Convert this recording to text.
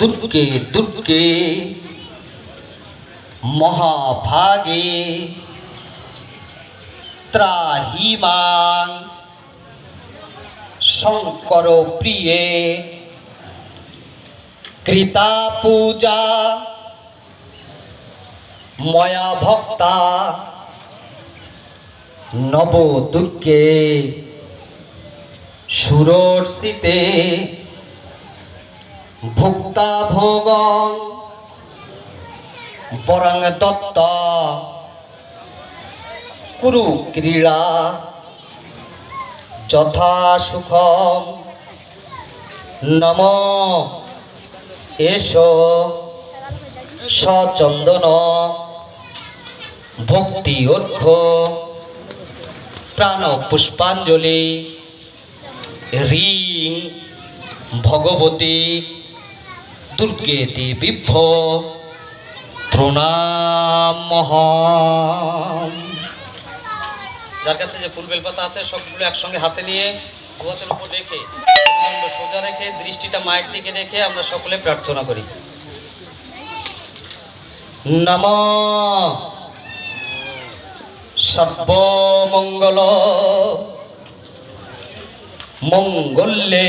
দুর্গে দুর্গে মহাভাগে ত্রাহিমাং শঙ্কর প্রিয়ে কৃতা পূজা ময়া ভক্তা নব দুর্গে সুরর্ষিতে ভুক্তা ভোগং বরং দত্ত কুরু ক্রীড়া যথা সুখম। নম এস সচন্দন ভক্তি অর্ঘ। প্রাণ পুষ্পাঞ্জলি। রিং ভগবতী। দুর্গেতি বিভ্য প্রণাম যার কাছে যে ফুল বেলপাতা আছে, সবগুলো একসঙ্গে হাতে নিয়ে হাতের উপর রেখে সোজা রেখে, দৃষ্টিটা মায়ের দিকে রেখে আমরা সকলে প্রার্থনা করি। নম সর্বমঙ্গল, মঙ্গলে